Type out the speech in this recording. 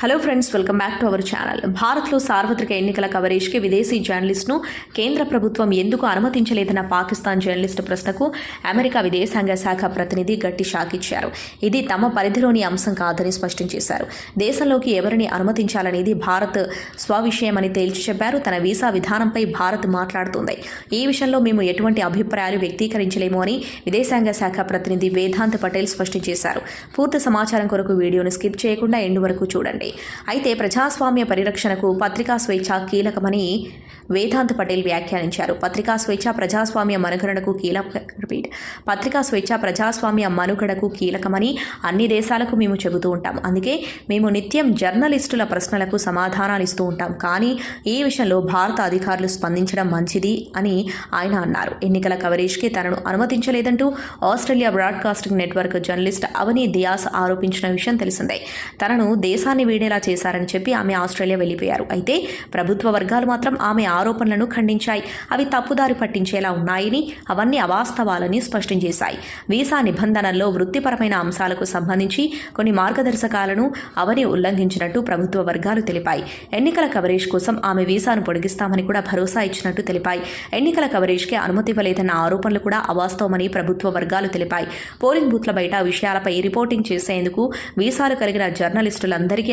Hello friends welcome back to our channel భారత్లో సార్వత్రిక ఎన్నికల కవరేజ్కి విదేశీ జర్నలిస్ట్ను కేంద్ర ప్రభుత్వం ఎందుకు అనుమతించలేదన్న పాకిస్తాన్ జర్నలిస్టు ప్రశ్నకు అమెరికా విదేశాంగ శాఖ ప్రతినిధి గట్టి షాక్ ఇచ్చారు. ఇది తమ పరిధిలోని అంశం కాదని స్పష్టం చేశారు. దేశంలోకి ఎవరిని అనుమతించాలనేది భారత్ స్వవిషయమని తేల్చి చెప్పారు. తన వీసా విధానంపై భారత్ మాట్లాడుతుంది. ఈ విషయంలో మేము ఎటువంటి అభిప్రాయాలు వ్యక్తీకరించలేము అని విదేశాంగ శాఖ ప్రతినిధి వేదాంత్ పటేల్ స్పష్టం చేశారు. పూర్తి సమాచారం కొరకు వీడియోను స్కిప్ చేయకుండా ఎండు వరకు చూడండి. అయితే ప్రజాస్వామ్య పరిరక్షణకు పత్రికా స్వేచ్ఛ కీలకమని వేదాంత్ పటేల్ వ్యాఖ్యానించారు. పత్రికా స్వేచ్ఛ ప్రజాస్వామ్య మనుగడకు కీలక రిపీట్. పత్రికా స్వేచ్ఛ ప్రజాస్వామ్య మనుగడకు కీలకమని అన్ని దేశాలకు మేము చెబుతూ ఉంటాం. అందుకే మేము నిత్యం జర్నలిస్టుల ప్రశ్నలకు సమాధానాలు ఇస్తూ ఉంటాం. కానీ ఈ విషయంలో భారత అధికారులు స్పందించడం మంచిది అని ఆయన అన్నారు. ఎన్నికల కవరేజ్కి తనను అనుమతించలేదంటూ Australia broadcasting network journalist Avani Dias ఆరోపించిన విషయం తెలిసిందే. తనను దేశాన్ని వీడేలా చేశారని చెప్పి ఆమె ఆస్ట్రేలియా వెళ్ళిపోయారు. అయితే ప్రభుత్వ వర్గాలు మాత్రం ఆమె ఆరోపణలను ఖండించాయి. అవి తప్పుదారి పట్టించేలా ఉన్నాయని అవన్నీ అవాస్తవాలని స్పష్టం చేశాయి. వీసా నిబంధనల్లో వృత్తిపరమైన అంశాలకు సంబంధించి కొన్ని మార్గదర్శకాలను అవని ఉల్లంఘించినట్టు ప్రభుత్వ వర్గాలు తెలిపాయి. ఎన్నికల కవరేజ్ కోసం ఆమె వీసాను పొడిగిస్తామని కూడా భరోసా ఇచ్చినట్టు తెలిపాయి. ఎన్నికల కవరేజ్కి అనుమతి ఇవ్వలేదన్న ఆరోపణలు కూడా అవాస్తవమని ప్రభుత్వ వర్గాలు తెలిపాయి. పోలింగ్ బూత్ల బయట విషయాలపై రిపోర్టింగ్ చేసేందుకు వీసాలు కలిగిన జర్నలిస్టులందరికీ